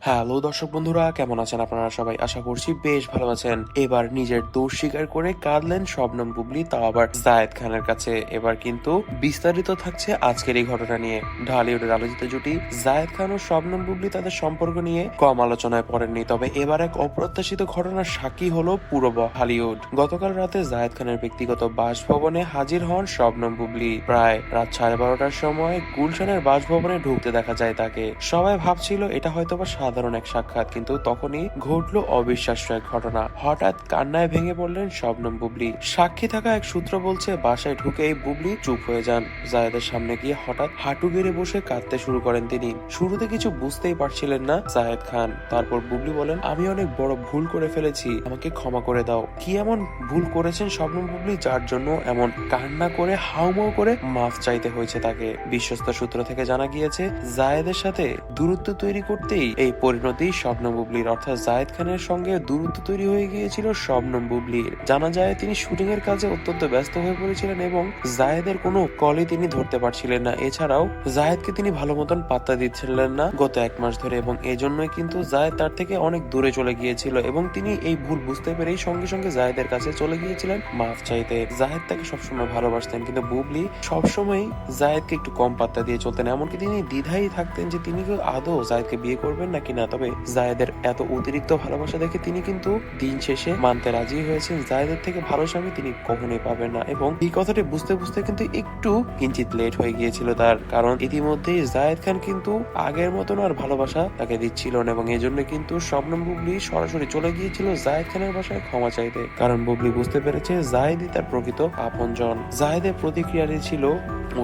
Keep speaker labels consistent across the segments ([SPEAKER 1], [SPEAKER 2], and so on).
[SPEAKER 1] Hello দর্শক বন্ধুরা, কেমন আছেন আপনারা সবাই? আশা করছি বেশ ভালো আছেন। এবার নিজের দোষ স্বীকার করে কাঁদলেন শবনম বুবলি, তাও আবার জায়েদ খানের কাছে। এবার কিন্তু বিস্তারিত থাকছে আজকের এই ঘটনা নিয়ে। ঢালিউডের আলোচিত জুটি, জায়েদ খান ও শবনম বুবলি তাদের সম্পর্ক নিয়ে কম আলোচনায় পড়েননি। তবে এবার এক অপ্রত্যাশিত ঘটনার সাক্ষী হলো পুরো হলিউড গতকাল রাতে জায়েদ খানের ব্যক্তিগত বাসভবনে হাজির হন শবনম বুবলি। প্রায় রাত সাড়ে বারোটার সময় গুলশানের বাসভবনে ঢুকতে দেখা যায় তাকে। সবাই ভাবছিল এটা হয়তোবা সাধারণ এক সাক্ষাৎ, কিন্তু তখনই ঘটলো অবিশ্বাস্য এক ঘটনা। হঠাৎ কান্নায় ভেঙে পড়লেন শবনম বুবলি। সাক্ষী থাকা এক সূত্র বলছে, বাসায় ঢুকে এই বুবলি চুপ হয়ে যান। জায়েদের সামনে গিয়ে হঠাৎ হাঁটু গেড়ে বসে কাঁদতে শুরু করেন তিনি। শুরুতে কিছু বুঝতেই পারছিলেন না জায়েদ খান। তারপর বুবলি বলেন, আমি অনেক বড় ভুল করে ফেলেছি, আমাকে ক্ষমা করে দাও। কি এমন ভুল করেছেন শবনম বুবলি, যার জন্য এমন কান্না করে, হাউমাউ করে মাফ চাইতে হয়েছে তাকে? বিশ্বস্ত সূত্র থেকে জানা গিয়েছে, জায়েদের সাথে দূরত্ব তৈরি করতেই এই পরিণতি শবনম বুবলির, অর্থাৎ জায়েদ খানের সঙ্গে দূরত্ব তৈরি হয়ে গিয়েছিল শবনম বুবলির। জানা যায়, তিনি শুটিং এর কাজে অত্যন্ত ব্যস্ত হয়ে পড়েছিলেন এবং জায়েদের কোনো কলই তিনি ধরতে পারছিলেন না। এছাড়াও, জায়েদকে তিনি ভালো মতন পাত্তা দিচ্ছিলেন না গত এক মাস ধরে এবং এজন্যই কিন্তু জায়েদ তার থেকে অনেক দূরে চলে গিয়েছিল এবং তিনি এই ভুল বুঝতে পেরেই সঙ্গে সঙ্গে জায়েদের কাছে চলে গিয়েছিলেন মাফ চাইতে। জায়েদ তাকে সবসময় ভালোবাসতেন, কিন্তু বুবলি সবসময় জায়েদকে একটু কম পাত্তা দিয়ে চলতেন, এমনকি তিনি দ্বিধাই থাকতেন যে তিনি আদৌ জায়েদকে বিয়ে করবেন নাকি না তবে জায়েদের এত অতিরিক্ত ভালোবাসা দেখে তিনি কিন্তু দিন শেষে মানতে রাজি হয়েছেন। জায়েদের থেকে ভালো স্বামী তিনি কখনোই পাবেন না এবং এই কথাটি বুঝতে বুঝতে কিন্তু একটু কিঞ্চিত লেট হয়ে গিয়েছিল তার, কারণ ইতিমধ্যেই জায়েদ খান কিন্তু আগের মতন আর ভালোবাসা তাকে দিচ্ছিল না এবং এই জন্য কিন্তু শবনম বুবলি সরাসরি চলে গিয়েছিল জায়েদ খানের বাসায় ক্ষমা চাইতে। কারণ বুবলি বুঝতে পেরেছে জায়েদই তার প্রকৃত আপনজন। জায়েদের প্রতিক্রিয়াটি ছিল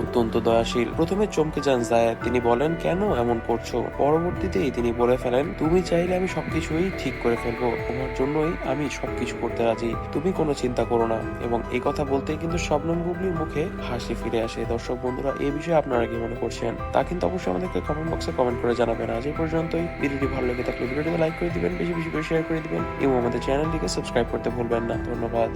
[SPEAKER 1] অত্যন্ত দয়াশীল। প্রথমে চমকে যান জায়েদ। তিনি বলেন, কেন এমন করছ? পরবর্তীতেই তিনি বলে ফেলেন, তুমি চাইলে আমি সবকিছুই ঠিক করে ফেলব। তোমার জন্যই আমি সবকিছু করতে রাজি। তুমি কোনো চিন্তা করো না। এবং এই কথা বলতেই কিন্তু শবনম বুবলির মুখে হাসি ফিরে আসে। দর্শক বন্ধুরা এই বিষয়ে আপনারা কি মনে করছেন? তা কিন্তু অবশ্যই আমাদেরকে কমেন্ট বক্সে কমেন্ট করে জানাবেন। আজ এই পর্যন্তই। ভিডিওটি ভালো লেগে থাকলে ভিডিওটিতে লাইক করে দিবেন, বেশি বেশি করে শেয়ার করে দিবেন। এবং আমাদের চ্যানেলটিকে সাবস্ক্রাইব করতে ভুলবেন না। ধন্যবাদ।